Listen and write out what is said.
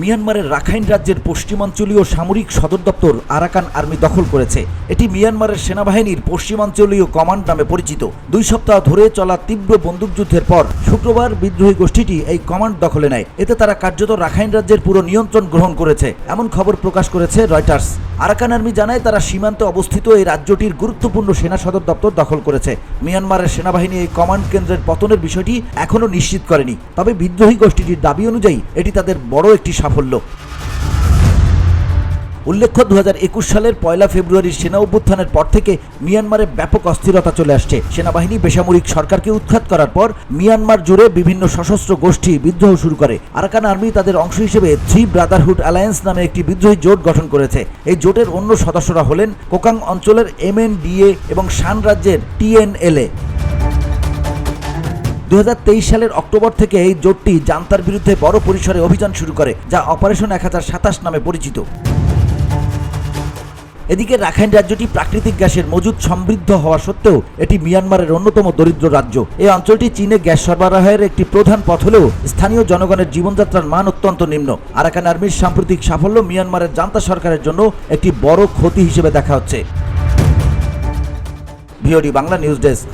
মিয়ানমারের রাখাইন রাজ্যের পশ্চিমাঞ্চলীয় সামরিক সদর দপ্তর আরাকান আর্মি দখল করেছে। এটি মিয়ানমারের সেনাবাহিনীর পশ্চিমাঞ্চলীয় কমান্ড নামে পরিচিত। দুই সপ্তাহ ধরে চলা তীব্র বন্দুকযুদ্ধের পর শুক্রবার বিদ্রোহী গোষ্ঠীটি এই কমান্ড দখলে নেয়। এতে তারা কার্যত রাখাইন রাজ্যের পুরো নিয়ন্ত্রণ গ্রহণ করেছে, এমন খবর প্রকাশ করেছে রয়টার্স। আরাকান আর্মি জানায় তারা সীমান্তে অবস্থিত এই রাজ্যটির গুরুত্বপূর্ণ সেনা সদর দপ্তর দখল করেছে। মিয়ানমারের সেনাবাহিনী এই কমান্ড কেন্দ্রের পতনের বিষয়টি এখনও নিশ্চিত করেনি। তবে বিদ্রোহী গোষ্ঠীটির দাবি অনুযায়ী এটি তাদের বড় একটি সাফল্য। উল্লেখ্য দু হাজার একুশ সালের পয়লা ফেব্রুয়ারির সেনা অভ্যুত্থানের পর থেকে মিয়ানমারে ব্যাপক অস্থিরতা চলে আসছে। সেনাবাহিনী বেসামরিক সরকারকে উৎখাত করার পর মিয়ানমার জুড়ে বিভিন্ন সশস্ত্র গোষ্ঠী বিদ্রোহ শুরু করে। আরাকান আর্মি তাদের অংশ হিসেবে থ্রি ব্রাদারহুড অ্যালায়েন্স নামে একটি বিদ্রোহী জোট গঠন করেছে। এই জোটের অন্য সদস্যরা হলেন কোকাং অঞ্চলের এমএনডিএ এবং শান রাজ্যের টিএনএলএ। দু হাজার তেইশ সালের অক্টোবর থেকে এই জোটটি জান্তার বিরুদ্ধে বড় পরিসরে অভিযান শুরু করে, যা অপারেশন এক হাজার সাতাশ নামে পরিচিত। এদিকে রাখাইন রাজ্যটি প্রাকৃতিক গ্যাসের মজুদ সমৃদ্ধ হওয়া সত্ত্বেও এটি মিয়ানমারের অন্যতম দরিদ্র রাজ্য। এই অঞ্চলটি চীনে গ্যাস সরবরাহের একটি প্রধান পথ হলেও স্থানীয় জনগণের জীবনযাত্রার মান অত্যন্ত নিম্ন। আরাকান আর্মির সাম্প্রতিক সাফল্য মিয়ানমারের জান্তা সরকারের জন্য একটি বড় ক্ষতি হিসেবে দেখা হচ্ছে। VOD Bangla news desk.